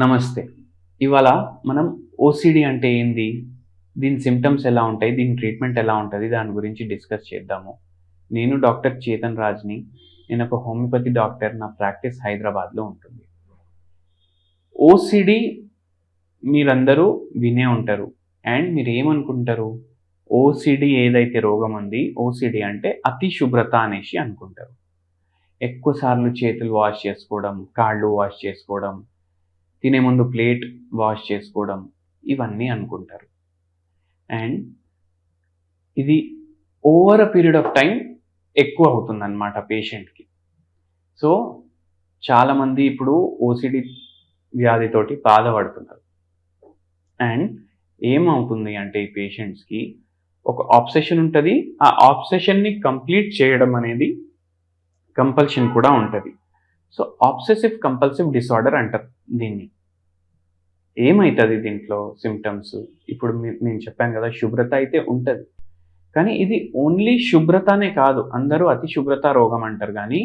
నమస్తే. ఇవాళ మనం ఓసిడి అంటే ఏంది? దీని సిమ్టమ్స్ ఎలా ఉంటాయి? దీని ట్రీట్మెంట్ ఎలా ఉంటుంది? దాని గురించి డిస్కస్ చేద్దాము. నేను డాక్టర్ చేతన్ రాజ్ని. నేను ఒక హోమియోపతి డాక్టర్. నా ప్రాక్టీస్ హైదరాబాద్లో ఉంటుంది. ఓసిడి మీరందరూ వినే ఉంటారు. అండ్ మీరు ఏమనుకుంటారు ఓసిడి ఏదైతే రోగం ఉంది ఓసిడి అంటే అతి శుభ్రత అనేసి అనుకుంటారు. ఎక్కువసార్లు చేతులు వాష్ చేసుకోవడం కాళ్ళు వాష్ చేసుకోవడం తినే ముందు ప్లేట్ వాష్ చేసుకోవడం ఇవన్నీ అనుకుంటారు. అండ్ ఇది over a period of time ఎక్కువ అవుతుంది అనమాట పేషెంట్కి. సో చాలామంది ఇప్పుడు ఓసిడి వ్యాధితోటి బాధపడుతున్నారు. అండ్ ఏమవుతుంది అంటే ఈ పేషెంట్స్కి ఒక ఆబ్సెషన్ ఉంటుంది. ఆ ఆబ్సెషన్ని కంప్లీట్ చేయడం అనేది కంపల్షన్ కూడా ఉంటుంది. సో ఆబ్సెసివ్ కంపల్సివ్ డిసార్డర్ అంటారు దీన్ని. ఏమవుతుంది దీంట్లో సిమ్టమ్స్ ఇప్పుడు నేను చెప్పాను కదా శుభ్రత అయితే ఉంటుంది. కానీ ఇది ఓన్లీ శుభ్రతనే కాదు అందరూ అతి శుభ్రత రోగం అంటారు. కానీ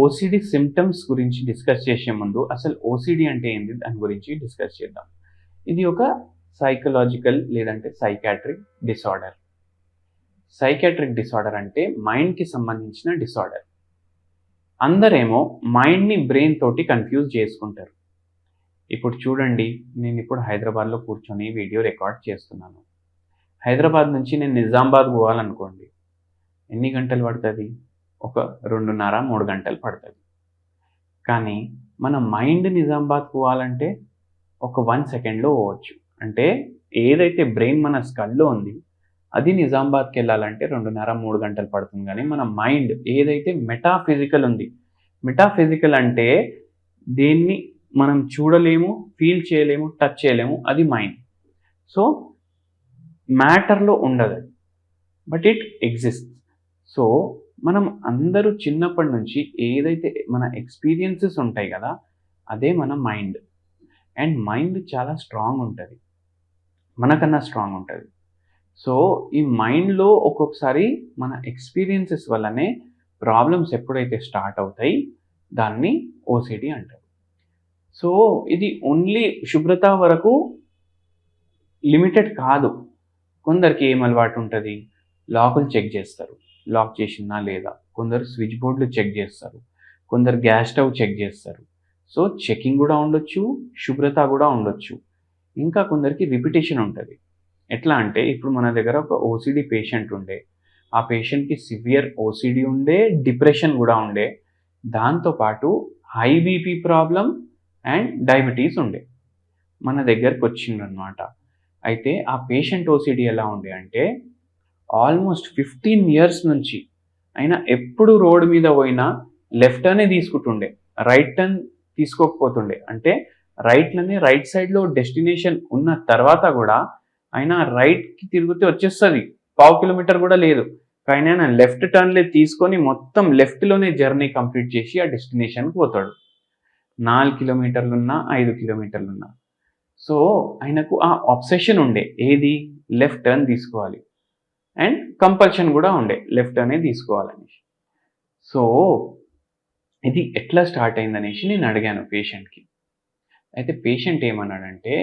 ఓసిడి సిమ్టమ్స్ గురించి డిస్కస్ చేసే ముందు అసలు ఓసిడి అంటే ఏంది? దాని గురించి డిస్కస్ చేద్దాం. ఇది ఒక సైకలాజికల్ లేదంటే సైకాట్రిక్ డిసార్డర్ సైకాట్రిక్ డిసార్డర్ అంటే మైండ్కి సంబంధించిన డిసార్డర్ అందరేమో మైండ్ని బ్రెయిన్ తోటి కన్ఫ్యూజ్ చేసుకుంటారు. ఇప్పుడు చూడండి నేను ఇప్పుడు హైదరాబాద్లో కూర్చొని వీడియో రికార్డ్ చేస్తున్నాను. హైదరాబాద్ నుంచి నేను నిజామాబాద్ పోవాలనుకోండి ఎన్ని గంటలు పడుతుంది? ఒక రెండున్నర మూడు గంటలు పడుతుంది. కానీ మన మైండ్ నిజామాబాద్ పోవాలంటే ఒక వన్ సెకండ్లో పోవచ్చు. అంటే ఏదైతే బ్రెయిన్ మన స్కల్లో ఉంది అది నిజామాబాద్కి వెళ్ళాలంటే రెండున్నర మూడు గంటలు పడుతుంది. కానీ మన మైండ్ ఏదైతే మెటాఫిజికల్ ఉంది మెటాఫిజికల్ అంటే దేన్ని మనం చూడలేము ఫీల్ చేయలేము టచ్ చేయలేము అది మైండ్. సో మ్యాటర్లో ఉండదు. But it exist. సో మనం అందరూ చిన్నప్పటి నుంచి ఏదైతే మన ఎక్స్పీరియన్సెస్ ఉంటాయి కదా అదే మన మైండ్. అండ్ మైండ్ చాలా స్ట్రాంగ్ ఉంటుంది. మనకన్నా స్ట్రాంగ్ ఉంటుంది. సో ఈ మైండ్లో ఒక్కొక్కసారి మన ఎక్స్పీరియన్సెస్ వల్లనే ప్రాబ్లమ్స్ ఎప్పుడైతే స్టార్ట్ అవుతాయి దాన్ని ఓసిడి అంటారు. సో ఇది ఓన్లీ శుభ్రత వరకు లిమిటెడ్ కాదు. కొందరికి ఏం అలవాటు ఉంటుంది? లాకులు చెక్ చేస్తారు. లాక్ చేసిందా లేదా? కొందరు స్విచ్ బోర్డులు చెక్ చేస్తారు. కొందరు గ్యాస్ స్టవ్ చెక్ చేస్తారు. సో చెకింగ్ కూడా ఉండొచ్చు శుభ్రత కూడా ఉండొచ్చు. ఇంకా కొందరికి రిపిటేషన్ ఉంటుంది. ఎట్లా అంటే ఇప్పుడు మన దగ్గర ఒక ఓసిడి పేషెంట్ ఉండే. ఆ పేషెంట్కి సివియర్ ఓసిడి ఉండే డిప్రెషన్ కూడా ఉండే. దాంతోపాటు high BP problem and diabetes ఉండే. మన దగ్గరకు వచ్చిందనమాట అయితే ఆ పేషెంట్ ఓసిడి ఎలా ఉండే అంటే ఆల్మోస్ట్ ఫిఫ్టీన్ ఇయర్స్ నుంచి అయినా ఎప్పుడు రోడ్ మీద పోయినా లెఫ్ట్ టర్నే తీసుకుంటుండే. రైట్ టర్న్ తీసుకోకపోతుండే. అంటే రైట్లనే రైట్ సైడ్లో డెస్టినేషన్ ఉన్న తర్వాత కూడా ఆయన రైట్కి తిరిగితే వచ్చేస్తుంది. పావు కిలోమీటర్ కూడా లేదు. కానీ ఆయన లెఫ్ట్ టర్న్లే తీసుకొని మొత్తం లెఫ్ట్లోనే జర్నీ కంప్లీట్ చేసి ఆ డెస్టినేషన్కి పోతాడు. నాలుగు కిలోమీటర్లున్నా ఐదు కిలోమీటర్లున్నా సో ఆయనకు ఆ ఆబ్సెషన్ ఉండే. ఏది? లెఫ్ట్ టర్న్ తీసుకోవాలి. అండ్ కంపల్షన్ కూడా ఉండే. లెఫ్ట్ టర్నే తీసుకోవాలని సో ఇది ఎట్లా స్టార్ట్ అయిందనేసి నేను అడిగాను పేషెంట్కి అయితే పేషెంట్ ఏమన్నాడంటే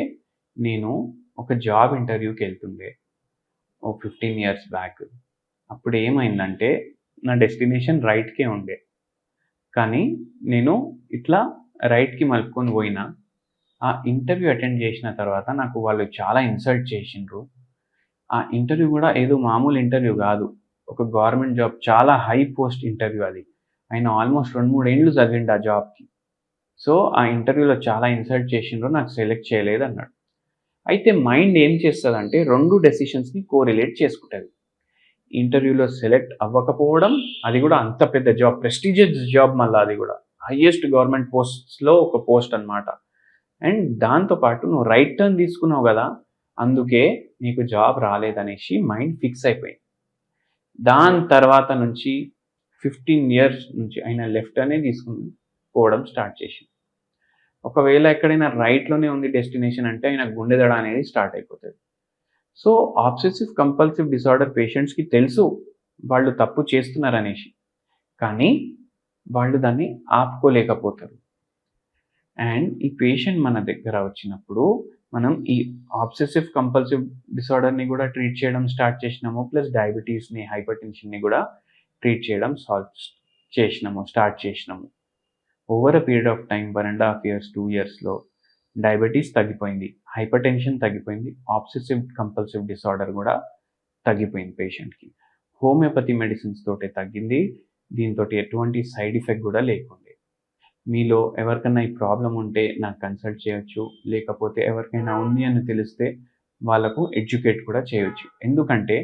నేను ఒక జాబ్ ఇంటర్వ్యూకి వెళ్తుండే. ఓ ఫిఫ్టీన్ ఇయర్స్ బ్యాక్. అప్పుడు ఏమైందంటే నా డెస్టినేషన్ రైట్కే ఉండే. కానీ నేను ఇట్లా రైట్కి మలుపుకొని పోయినా ఆ ఇంటర్వ్యూ అటెండ్ చేసిన తర్వాత నాకు వాళ్ళు చాలా ఇన్సల్ట్ చేసిండ్రు. ఆ ఇంటర్వ్యూ కూడా ఏదో మామూలు ఇంటర్వ్యూ కాదు. ఒక గవర్నమెంట్ జాబ్ చాలా హై పోస్ట్ ఇంటర్వ్యూ అది. ఆయన ఆల్మోస్ట్ రెండు మూడు ఏండ్లు చదివిండు ఆ జాబ్కి. సో ఆ ఇంటర్వ్యూలో చాలా ఇన్సల్ట్ చేసిండ్రు నాకు సెలెక్ట్ చేయలేదు అన్నాడు. అయితే మైండ్ ఏం చేస్తుందంటే రెండు డెసిషన్స్ని కోరిలేట్ చేసుకుంటుంది. ఇంటర్వ్యూలో సెలెక్ట్ అవ్వకపోవడం అది కూడా అంత పెద్ద జాబ్ ప్రెస్టీజియస్ జాబ్ మళ్ళీ అది కూడా. హయ్యెస్ట్ గవర్నమెంట్ పోస్ట్స్లో ఒక పోస్ట్ అన్నమాట. అండ్ దాంతోపాటు నువ్వు రైట్ టర్న్ తీసుకున్నావు కదా అందుకే నీకు జాబ్ రాలేదనేసి మైండ్ ఫిక్స్ అయిపోయింది. దాని తర్వాత నుంచి ఫిఫ్టీన్ ఇయర్స్ నుంచి ఆయన లెఫ్ట్ అనే తీసుకుని పోవడం స్టార్ట్ చేసింది. ఒకవేళ ఎక్కడైనా రైట్లోనే ఉంది డెస్టినేషన్ అంటే ఆయన గుండెదడ అనేది స్టార్ట్ అయిపోతుంది. సో ఆబ్సెసివ్ కంపల్సివ్ డిసార్డర్ పేషెంట్స్కి తెలుసు వాళ్ళు తప్పు చేస్తున్నారనేసి కానీ వాళ్ళు దాన్ని ఆపుకోలేకపోతారు. అండ్ ఈ పేషెంట్ మన దగ్గర వచ్చినప్పుడు మనం ఈ ఆబ్సెసివ్ కంపల్సివ్ డిసార్డర్ని కూడా ట్రీట్ చేయడం స్టార్ట్ చేసినాము ప్లస్ డయాబెటీస్ని హైపర్ టెన్షన్ని కూడా ట్రీట్ చేయడం సాల్వ్ చేసినాము స్టార్ట్ చేసినాము. Over a period of time one and half years two ఇయర్స్లో డయాబెటీస్ తగ్గిపోయింది. హైపర్ టెన్షన్ తగ్గిపోయింది. ఆబ్సెసివ్ కంపల్సివ్ డిసార్డర్ కూడా తగ్గిపోయింది పేషెంట్కి హోమియోపతి మెడిసిన్స్ తోటే తగ్గింది. దీంతో ఎటువంటి సైడ్ ఎఫెక్ట్ కూడా లేకుండా. మీలో ఎవరికైనా ఈ ప్రాబ్లం ఉంటే నాకు కన్సల్ట్ చేయొచ్చు. లేకపోతే ఎవరికైనా ఉంది అని తెలిస్తే వాళ్ళకు ఎడ్యుకేట్ కూడా చేయొచ్చు. ఎందుకంటే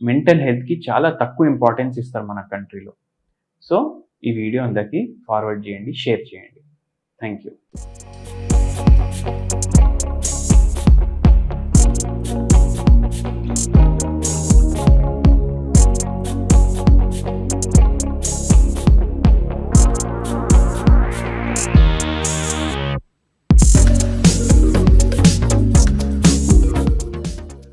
మెంటల్ హెల్త్కి చాలా తక్కువ ఇంపార్టెన్స్ ఇస్తారు మన కంట్రీలో సో ఈ వీడియో అందరికీ ఫార్వర్డ్ చేయండి షేర్ చేయండి. Thank you